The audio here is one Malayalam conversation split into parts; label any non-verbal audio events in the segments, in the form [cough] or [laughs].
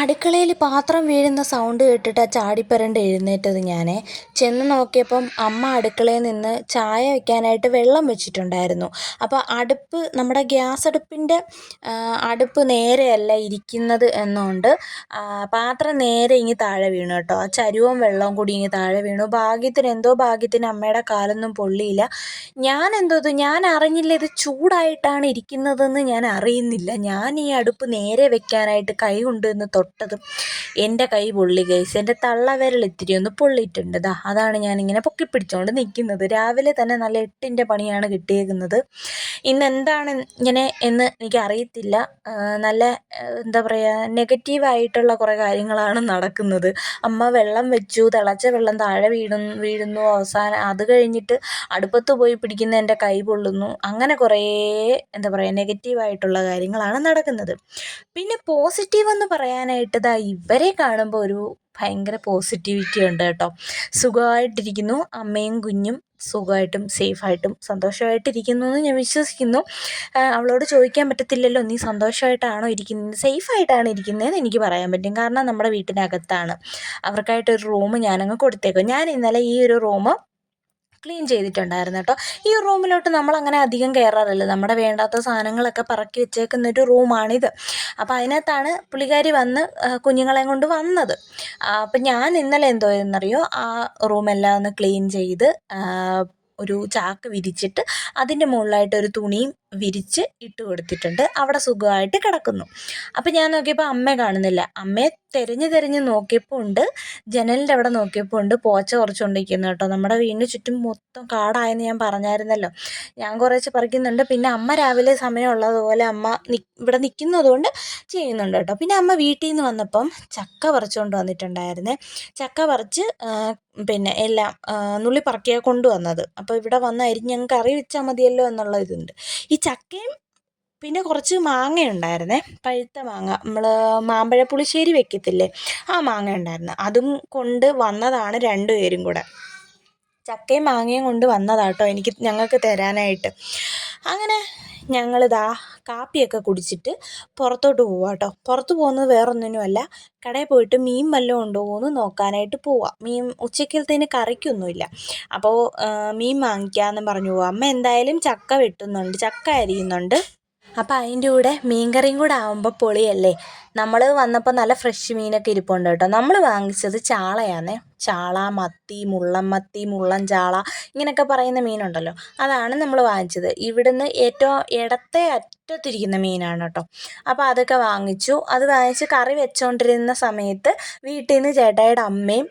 അടുക്കളയിൽ പാത്രം വീഴുന്ന സൗണ്ട് കേട്ടിട്ട് ചാടിപ്പരണ്ട് എഴുന്നേറ്റത് ഞാൻ ചെന്ന് നോക്കിയപ്പം അമ്മ അടുക്കളയിൽ നിന്ന് ചായ വയ്ക്കാനായിട്ട് വെള്ളം വെച്ചിട്ടുണ്ടായിരുന്നു. അപ്പോൾ അടുപ്പ് നമ്മുടെ ഗ്യാസ് അടുപ്പിന്റെ അടുപ്പ് നേരെയല്ല ഇരിക്കുന്നത് എന്നുകൊണ്ട് പാത്രം നേരെ ഇങ്ങി താഴെ വീണു കേട്ടോ. ആ ചരുവും വെള്ളവും കൂടി ഇങ്ങി താഴെ വീണു. ഭാഗ്യത്തിന് എന്തോ ഭാഗ്യത്തിന് അമ്മയുടെ കാലൊന്നും പൊള്ളിയില്ല. ഞാൻ എന്തോ ഞാൻ അറിഞ്ഞില്ല ഇത് ചൂടായിട്ടാണ് ഇരിക്കുന്നതെന്ന് ഞാൻ അറിയുന്നില്ല. ഞാൻ ഈ അടുപ്പ് നേരെ വെക്കാനായിട്ട് കൈ കൊണ്ടുവന്ന് തൊട്ടതും. എന്റെ കൈ പൊള്ളി ഗൈസ് എന്റെ തള്ളവിരൽ ഇത്തിരി ഒന്ന് പൊള്ളിയിട്ടുണ്ട് ദാ. അതാണ് ഞാനിങ്ങനെ പൊക്കി പിടിച്ചുകൊണ്ട് നിൽക്കുന്നത് രാവിലെ തന്നെ നല്ല എട്ടിന്റെ പണിയാണ് കിട്ടിയേക്കുന്നത്. ഇന്ന് എന്താണ് ഇങ്ങനെ എന്ന് എനിക്കറിയത്തില്ല. നല്ല എന്താ പറയുക നെഗറ്റീവായിട്ടുള്ള കുറേ കാര്യങ്ങളാണ് നടക്കുന്നത്. അമ്മ വെള്ളം വെച്ചു തിളച്ച വെള്ളം താഴെ വീണു വീഴുന്നു. അവസാനം അത് കഴിഞ്ഞിട്ട് അടുപ്പത്ത് പോയി പിടിക്കുന്ന എന്റെ കൈ പൊള്ളുന്നു. അങ്ങനെ കുറേ എന്താ പറയുക നെഗറ്റീവായിട്ടുള്ള കാര്യങ്ങളാണ് നടക്കുന്നത്. പിന്നെ പോസിറ്റീവ് എന്ന് പറയാനായിട്ട് ദാ ഇവരെ കാണുമ്പോൾ ഒരു ഭയങ്കര പോസിറ്റിവിറ്റി ഉണ്ട് കേട്ടോ. സുഖമായിട്ടിരിക്കുന്നു. അമ്മയും കുഞ്ഞും സുഖമായിട്ടും സേഫായിട്ടും സന്തോഷമായിട്ടിരിക്കുന്നു എന്ന് ഞാൻ വിശ്വസിക്കുന്നു. അവളോട് ചോദിക്കാൻ പറ്റത്തില്ലല്ലോ നീ സന്തോഷമായിട്ടാണോ ഇരിക്കുന്നത്? സേഫായിട്ടാണ് ഇരിക്കുന്നതെന്ന് എനിക്ക് പറയാൻ പറ്റും. കാരണം നമ്മുടെ വീട്ടിനകത്താണ്. അവർക്കായിട്ടൊരു റൂം ഞാനങ്ങ് കൊടുത്തേക്കും. ഞാൻ ഇന്നലെ ഈ ഒരു റൂം ക്ലീൻ ചെയ്തിട്ടുണ്ടായിരുന്നു കേട്ടോ. ഈ റൂമിലോട്ട് നമ്മൾ അങ്ങനെ അധികം കയറാറില്ല നമ്മുടെ വേണ്ടാത്ത സാധനങ്ങളൊക്കെ പറക്കി വെച്ചേക്കുന്ന ഒരു റൂമാണിത്. അപ്പോൾ അതിനകത്താണ് പുള്ളിക്കാരി വന്ന് കുഞ്ഞുങ്ങളെയും കൊണ്ട് വന്നത്. അപ്പം ഞാൻ ഇന്നലെ എന്തോ എന്നറിയോ ആ റൂമെല്ലാം ഒന്ന് ക്ലീൻ ചെയ്ത് ഒരു ചാക്ക് വിരിച്ചിട്ട് അതിന്റെ മുകളിലായിട്ട് ഒരു തുണിയും വിരിച്ച് ഇട്ട് കൊടുത്തിട്ടുണ്ട്. അവിടെ സുഖമായിട്ട് കിടക്കുന്നു. അപ്പോൾ ഞാൻ നോക്കിയപ്പോൾ അമ്മയെ കാണുന്നില്ല. അമ്മയെ തെരഞ്ഞു തെരഞ്ഞു നോക്കിയപ്പോൾ ഉണ്ട്. ജനലിന്റെ അവിടെ നോക്കിയപ്പോൾ ഉണ്ട്. പോച്ച കുറച്ചുകൊണ്ടിരിക്കുന്നു കേട്ടോ. നമ്മുടെ വീടിന് ചുറ്റും മൊത്തം കാടായെന്ന് ഞാൻ പറഞ്ഞായിരുന്നല്ലോ. ഞാൻ കുറച്ച് പറിക്കുന്നുണ്ട്. പിന്നെ അമ്മ രാവിലെ സമയമുള്ളതുപോലെ അമ്മ ഇവിടെ നിൽക്കുന്നതുകൊണ്ട് ചെയ്യുന്നുണ്ട് കേട്ടോ. പിന്നെ അമ്മ വീട്ടിൽ നിന്ന് വന്നപ്പം ചക്ക പറിച്ചുകൊണ്ട് വന്നിട്ടുണ്ടായിരുന്നേ. ചക്ക പറിച്ച് പിന്നെ എല്ലാം നുള്ളി പറക്കിയാണ് കൊണ്ടുവന്നത്. അപ്പോൾ ഇവിടെ വന്ന് അരിഞ്ഞ് ഞങ്ങൾക്ക് കറി മതിയല്ലോ എന്നുള്ള ഇതുണ്ട്. ഈ ചക്കയും പിന്നെ കുറച്ച് മാങ്ങ ഉണ്ടായിരുന്നേ പഴുത്ത മാങ്ങ. നമ്മൾ മാമ്പഴ പുളിശ്ശേരി വെക്കത്തില്ലേ? ആ മാങ്ങ ഉണ്ടായിരുന്നു അതും കൊണ്ട് വന്നതാണ് രണ്ടുപേരും കൂടെ. ചക്കയും മാങ്ങയും കൊണ്ട് വന്നതാട്ടോ എനിക്ക് ഞങ്ങൾക്ക് തരാനായിട്ട്. അങ്ങനെ ഞങ്ങളിതാ കാപ്പിയൊക്കെ കുടിച്ചിട്ട് പുറത്തോട്ട് പോവാം കേട്ടോ പുറത്ത് പോകുന്നത് വേറൊന്നിനുമല്ല. കടയിൽ പോയിട്ട് മീൻ വല്ലതും ഉണ്ടോ എന്ന് നോക്കാനായിട്ട് പോവാം. മീൻ ഉച്ചക്കലത്തേന് കറിക്കൊന്നുമില്ല. അപ്പോൾ മീൻ വാങ്ങിക്കാന്ന് പറഞ്ഞു പോവാം. അമ്മ എന്തായാലും ചക്ക വെട്ടുന്നുണ്ട്. ചക്ക അരിയുന്നുണ്ട്. അപ്പോൾ അതിന്റെ കൂടെ മീൻകറിയും കൂടെ ആകുമ്പോൾ പൊളിയല്ലേ? നമ്മൾ വന്നപ്പോൾ നല്ല ഫ്രഷ് മീനൊക്കെ ഇരിപ്പുണ്ട് കേട്ടോ. നമ്മൾ വാങ്ങിച്ചത് ചാളയാണേ ചാള മത്തി മുള്ളൻ മത്തി മുള്ളൻ ചാള ഇങ്ങനെയൊക്കെ പറയുന്ന മീനുണ്ടല്ലോ. അതാണ് നമ്മൾ വാങ്ങിച്ചത്. ഇവിടുന്ന് ഏറ്റവും ഇടത്തെ അറ്റത്തിരിക്കുന്ന മീനാണ് കേട്ടോ. അപ്പോൾ അതൊക്കെ വാങ്ങിച്ചു. അത് വാങ്ങിച്ച് കറി വെച്ചുകൊണ്ടിരുന്ന സമയത്ത് വീട്ടിൽ നിന്ന് ചേട്ടായിയുടെ അമ്മയും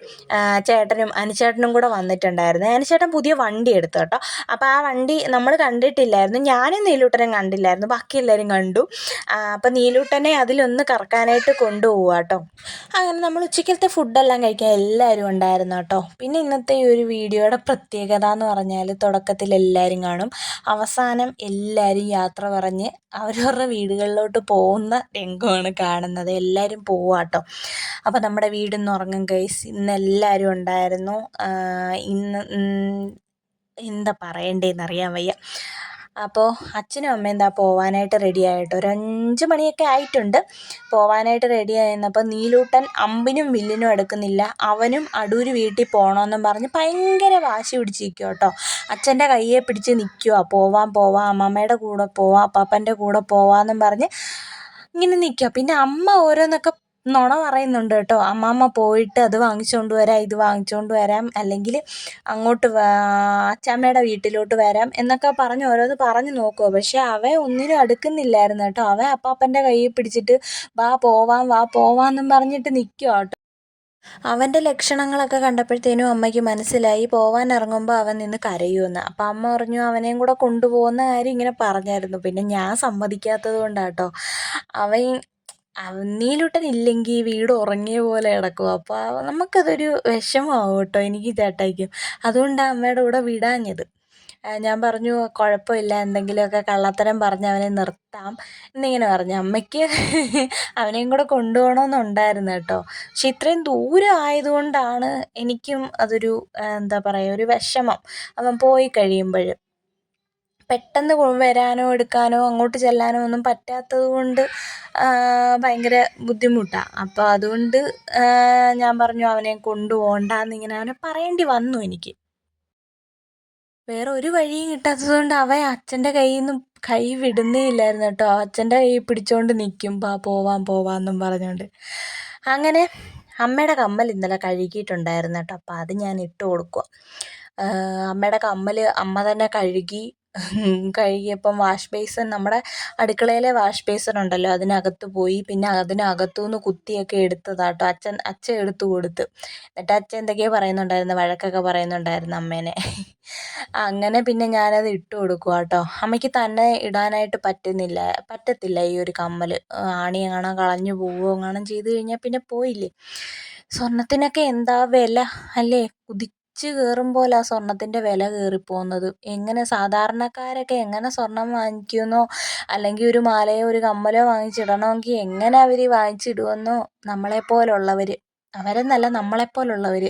ചേട്ടനും അനുചേട്ടനും കൂടെ വന്നിട്ടുണ്ടായിരുന്നു. അനുചേട്ടൻ പുതിയ വണ്ടി എടുത്തു കേട്ടോ. അപ്പോൾ ആ വണ്ടി നമ്മൾ കണ്ടിട്ടില്ലായിരുന്നു. ഞാനും നീലൂട്ടനും കണ്ടില്ലായിരുന്നു. ബാക്കി എല്ലാവരും കണ്ടു. അപ്പോൾ നീലൂട്ടനെ അതിലൊന്ന് കറക്കാനായിട്ട് കൊണ്ടുപോവുക കേട്ടോ. അങ്ങനെ നമ്മൾ ഉച്ചക്കലത്തെ ഫുഡെല്ലാം കഴിക്കാൻ എല്ലാവരും ഉണ്ടായിരുന്നു കേട്ടോ പിന്നെ ഇന്നത്തെ ഈ ഒരു വീഡിയോയുടെ പ്രത്യേകത എന്ന് പറഞ്ഞാൽ തുടക്കത്തിൽ എല്ലാവരും കാണും. അവസാനം എല്ലാവരും യാത്ര പറഞ്ഞ് അവരവരുടെ വീടുകളിലോട്ട് പോകുന്ന രംഗമാണ് കാണുന്നത്. എല്ലാവരും പോവാ കേട്ടോ അപ്പോൾ നമ്മുടെ വീടിന്ന് ഉറങ്ങും ഗൈസ് ഇന്ന് എല്ലാവരും ഉണ്ടായിരുന്നു. ഇന്ന് എന്താ പറയണ്ടേന്ന് അറിയാൻ വയ്യ. അപ്പോൾ അച്ഛനും അമ്മയും എന്താ പോവാനായിട്ട് റെഡി ആയിട്ട്. ഒരു അഞ്ച് മണിയൊക്കെ ആയിട്ടുണ്ട്. പോവാനായിട്ട് റെഡി ആയിരുന്നപ്പോൾ നീലൂട്ടൻ അമ്പിനും വില്ലിനും എടുക്കുന്നില്ല. അവനും അടൂര് വീട്ടിൽ പോകണമെന്നും പറഞ്ഞ് ഭയങ്കര വാശി പിടിച്ചിരിക്കുക കേട്ടോ അച്ഛന്റെ കയ്യെ പിടിച്ച് നിൽക്കുക പോവാം പോവാം. അമ്മമ്മയുടെ കൂടെ പോവാം അപ്പാപ്പന്റെ കൂടെ പോവാമെന്നും പറഞ്ഞ് ഇങ്ങനെ നിൽക്കുക പിന്നെ അമ്മ ഓരോന്നൊക്കെ നുണ പറയുന്നുണ്ട് കേട്ടോ. അമ്മാമ്മ പോയിട്ട് അത് വാങ്ങിച്ചുകൊണ്ട് വരാം ഇത് വാങ്ങിച്ചുകൊണ്ട് വരാം. അല്ലെങ്കിൽ അങ്ങോട്ട് അച്ചാമ്മയുടെ വീട്ടിലോട്ട് വരാം എന്നൊക്കെ പറഞ്ഞ് ഓരോന്ന് പറഞ്ഞു നോക്കുക പക്ഷേ അവൻ ഒന്നിനും അടുക്കുന്നില്ലായിരുന്നു കേട്ടോ. അവൻ അപ്പാപ്പന്റെ കയ്യിൽ പിടിച്ചിട്ട് വാ പോവാം വാ പോവാന്നും പറഞ്ഞിട്ട് നിൽക്കുക കേട്ടോ. അവന്റെ ലക്ഷണങ്ങളൊക്കെ കണ്ടപ്പോഴത്തേനും അമ്മയ്ക്ക് മനസ്സിലായി. പോവാൻ ഇറങ്ങുമ്പോൾ അവൻ നിന്ന് കരയുമെന്ന്. അപ്പം അമ്മ പറഞ്ഞു അവനെയും കൂടെ കൊണ്ടുപോകുന്ന കാര്യം ഇങ്ങനെ പറഞ്ഞായിരുന്നു. പിന്നെ ഞാൻ സമ്മതിക്കാത്തത് കൊണ്ടാട്ടോ അവൻ നീലൂട്ടൻ ഇല്ലെങ്കിൽ വീട് ഉറങ്ങിയ പോലെ കിടക്കും. അപ്പോൾ നമുക്കതൊരു വിഷമമാവും കേട്ടോ. എനിക്ക് ചേട്ടായിക്കും അതുകൊണ്ടാണ് അമ്മയുടെ കൂടെ വിടാഞ്ഞത്. ഞാൻ പറഞ്ഞു കുഴപ്പമില്ല. എന്തെങ്കിലുമൊക്കെ കള്ളത്തരം പറഞ്ഞ് അവനെ നിർത്താം. എന്നിങ്ങനെ പറഞ്ഞു. അമ്മയ്ക്ക് അവനെയും കൂടെ കൊണ്ടുപോകണമെന്നുണ്ടായിരുന്നു കേട്ടോ. പക്ഷെ ഇത്രയും ദൂരം ആയതുകൊണ്ടാണ് എനിക്കും അതൊരു എന്താ പറയുക ഒരു വിഷമം. അവൻ പോയി കഴിയുമ്പോൾ പെട്ടെന്ന് വരാനോ എടുക്കാനോ അങ്ങോട്ട് ചെല്ലാനോ ഒന്നും പറ്റാത്തത് കൊണ്ട് ഭയങ്കര ബുദ്ധിമുട്ടാണ് അപ്പോൾ അതുകൊണ്ട് ഞാൻ പറഞ്ഞു അവനെ കൊണ്ടുപോകണ്ടെന്ന് ഇങ്ങനെ അവനെ പറയേണ്ടി വന്നു എനിക്ക്. വേറെ ഒരു വഴിയും കിട്ടാത്തത് കൊണ്ട് അവൻ അച്ഛന്റെ കയ്യിൽ നിന്ന് കൈ വിടുന്നേ ഇല്ലായിരുന്നു കേട്ടോ. അച്ഛന്റെ കൈ പിടിച്ചോണ്ട് നിൽക്കും പാ പോവാം പോവാന്നും പറഞ്ഞുകൊണ്ട് അങ്ങനെ അമ്മയുടെ കമ്മൽ ഇന്നലെ കഴുകിയിട്ടുണ്ടായിരുന്നു കേട്ടോ. അപ്പോൾ അത് ഞാൻ ഇട്ട് കൊടുക്കുക അമ്മയുടെ കമ്മൽ അമ്മ തന്നെ കഴുകി [laughs] കഴുകിയപ്പം വാഷ് ബേസിൻ നമ്മുടെ അടുക്കളയിലെ വാഷ് ബേസിൻ ഉണ്ടല്ലോ അതിനകത്ത് പോയി. പിന്നെ അതിനകത്തു നിന്ന് കുത്തിയൊക്കെ എടുത്തതാട്ടോ. അച്ഛൻ അച്ഛൻ എടുത്തു കൊടുത്ത്. എന്നിട്ട് അച്ഛൻ എന്തൊക്കെയോ പറയുന്നുണ്ടായിരുന്നു വഴക്കൊക്കെ പറയുന്നുണ്ടായിരുന്നു അമ്മേനെ. [laughs] അങ്ങനെ പിന്നെ ഞാനത് ഇട്ട് കൊടുക്കുക കേട്ടോ അമ്മയ്ക്ക് തന്നെ ഇടാനായിട്ട് പറ്റുന്നില്ല പറ്റത്തില്ല ഈ ഒരു കമ്മൽ ആണി കാണാൻ കളഞ്ഞു പോവുകയോ എങ്ങാനും ചെയ്ത് കഴിഞ്ഞാൽ പിന്നെ പോയില്ലേ? സ്വർണത്തിനൊക്കെ എന്താ വില? അല്ലേ? കുതി കുതിച്ച് പോലെ ആ സ്വർണത്തിന്റെ വില കയറിപ്പോകുന്നത് എങ്ങനെ സാധാരണക്കാരൊക്കെ എങ്ങനെ സ്വർണം വാങ്ങിക്കുമെന്നോ അല്ലെങ്കിൽ ഒരു മാലയോ ഒരു കമ്മലോ വാങ്ങിച്ചിടണമെങ്കിൽ എങ്ങനെ അവർ വാങ്ങിച്ചിടുമെന്നോ? നമ്മളെപ്പോലുള്ളവർ അവരെന്നല്ല നമ്മളെപ്പോലുള്ളവർ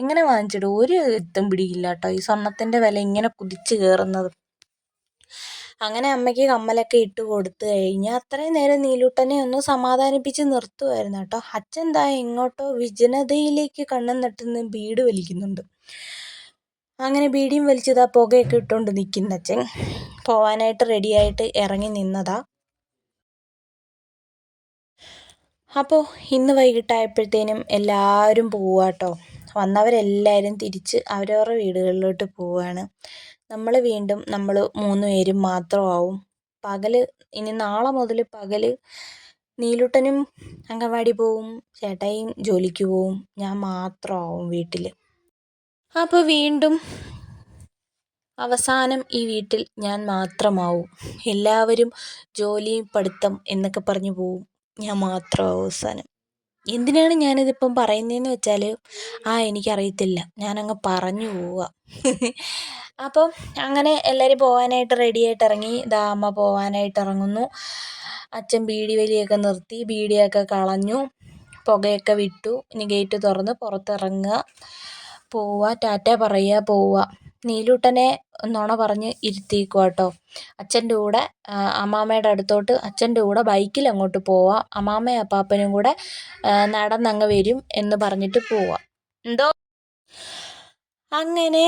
എങ്ങനെ വാങ്ങിച്ചിടും? ഒരു എത്തും പിടിയില്ല കേട്ടോ ഈ സ്വർണത്തിന്റെ വില ഇങ്ങനെ കുതിച്ച് കയറുന്നത് അങ്ങനെ അമ്മയ്ക്ക് കമ്മലൊക്കെ ഇട്ട് കൊടുത്തു കഴിഞ്ഞ് അത്രയും നേരം നീലൂട്ടനെ ഒന്ന് സമാധാനിപ്പിച്ച് നിർത്തുമായിരുന്നു കേട്ടോ. അച്ഛൻ ദാ എങ്ങോട്ടോ വിജനതയിലേക്ക് കണ്ണൻ നട്ടുന്ന് ബീഡ് വലിക്കുന്നുണ്ട്. അങ്ങനെ ബീഡിയും വലിച്ചതാ പുകയൊക്കെ ഇട്ടുകൊണ്ട് നിൽക്കുന്ന അച്ഛൻ. പോവാനായിട്ട് റെഡിയായിട്ട് ഇറങ്ങി നിന്നതാ. അപ്പോൾ ഇന്ന് വൈകിട്ടായപ്പോഴത്തേനും എല്ലാവരും പോവാട്ടോ. വന്നവരെല്ലാവരും തിരിച്ച് അവരവരുടെ വീടുകളിലോട്ട് പോവുകയാണ് നമ്മൾ വീണ്ടും നമ്മൾ മൂന്ന് പേരും മാത്രമാവും. പകൽ ഇനി നാളെ മുതൽ പകൽ നീലുട്ടനും അംഗൻവാടി പോവും ചേട്ടായിയും ജോലിക്ക് പോവും. ഞാൻ മാത്രമാവും വീട്ടിൽ അപ്പോൾ വീണ്ടും അവസാനം ഈ വീട്ടിൽ ഞാൻ മാത്രമാവും. എല്ലാവരും ജോലിയും പഠിത്തം എന്നൊക്കെ പറഞ്ഞു പോവും. ഞാൻ മാത്രമാവും അവസാനം. എന്തിനാണ് ഞാനിതിപ്പം പറയുന്നതെന്ന് വെച്ചാൽ ആ എനിക്കറിയത്തില്ല. ഞാനങ്ങ് പറഞ്ഞു പോവുക അപ്പം അങ്ങനെ എല്ലാവരും പോകാനായിട്ട് റെഡിയായിട്ട് ഇറങ്ങി. ദാ അമ്മ പോകാനായിട്ട് ഇറങ്ങുന്നു. അച്ഛൻ ബീഡി വലിയൊക്കെ നിർത്തി ബീഡിയൊക്കെ കളഞ്ഞു പുകയൊക്കെ വിട്ടു. ഇനി ഗേറ്റ് തുറന്ന് പുറത്തിറങ്ങുക. പോവുക. ടാറ്റ പറയുക പോവുക. നീലൂട്ടനെ നുണ പറഞ്ഞ് ഇരുത്തിക്കുക കേട്ടോ. അച്ഛന്റെ കൂടെ അമ്മാമ്മയുടെ അടുത്തോട്ട് അച്ഛന്റെ കൂടെ ബൈക്കിൽ അങ്ങോട്ട് പോവുക അമ്മാമ്മയും അപ്പാപ്പനും കൂടെ നടന്നങ്ങ് വരും എന്ന് പറഞ്ഞിട്ട് പോവുക എന്തോ? അങ്ങനെ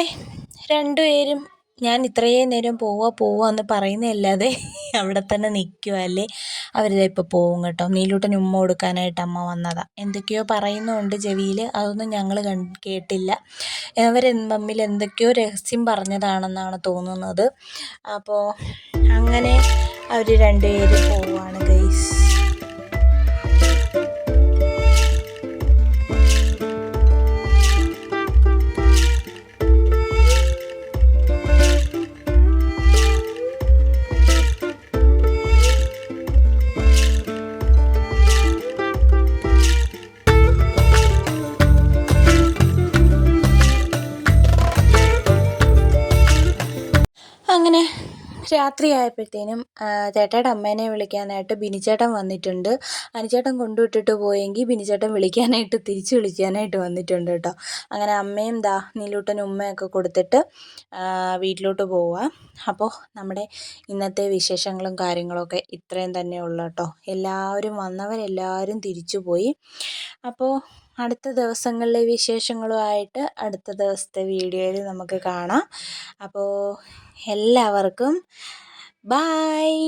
രണ്ടുപേരും ഞാൻ ഇത്രയും നേരം പോവാ പോവുക എന്ന് പറയുന്നതല്ലാതെ [laughs] അവിടെ തന്നെ നിൽക്കുക അല്ലേ? അവരിതാ ഇപ്പോൾ പോവും കേട്ടോ. നീലൂട്ടൻ ഉമ്മ കൊടുക്കാനായിട്ട് അമ്മ വന്നതാ. എന്തൊക്കെയോ പറയുന്നുണ്ട് ചെവിയിൽ. അതൊന്നും ഞങ്ങൾ കേട്ടില്ല. അവർ തമ്മിൽ എന്തൊക്കെയോ രഹസ്യം പറഞ്ഞതാണെന്നാണ് തോന്നുന്നത്. അപ്പോൾ അങ്ങനെ അവർ രണ്ടുപേരും പോവുകയാണ് ഗൈസ്. രാത്രിയായപ്പോഴത്തേനും ചേട്ടയുടെ അമ്മേനെ വിളിക്കാനായിട്ട് ബിനിച്ചേട്ടൻ വന്നിട്ടുണ്ട്. അനുചേട്ടൻ കൊണ്ടുവിട്ടിട്ട് പോയെങ്കിൽ ബിനിച്ചേട്ടൻ വിളിക്കാനായിട്ട് തിരിച്ച് വിളിക്കാനായിട്ട് വന്നിട്ടുണ്ട് കേട്ടോ. അങ്ങനെ അമ്മയും ദാ നീലൂട്ടൻ ഉമ്മയൊക്കെ കൊടുത്തിട്ട് വീട്ടിലോട്ട് പോവുക അപ്പോൾ നമ്മുടെ ഇന്നത്തെ വിശേഷങ്ങളും കാര്യങ്ങളൊക്കെ ഇത്രയും തന്നെ ഉള്ളു കേട്ടോ. എല്ലാവരും വന്നവരെല്ലാവരും തിരിച്ചു പോയി. അപ്പോൾ അടുത്ത ദിവസങ്ങളിലെ വിശേഷങ്ങളുമായിട്ട് അടുത്ത ദിവസത്തെ വീഡിയോയിൽ നമുക്ക് കാണാം. അപ്പോൾ എല്ലാവർക്കും. ബായ്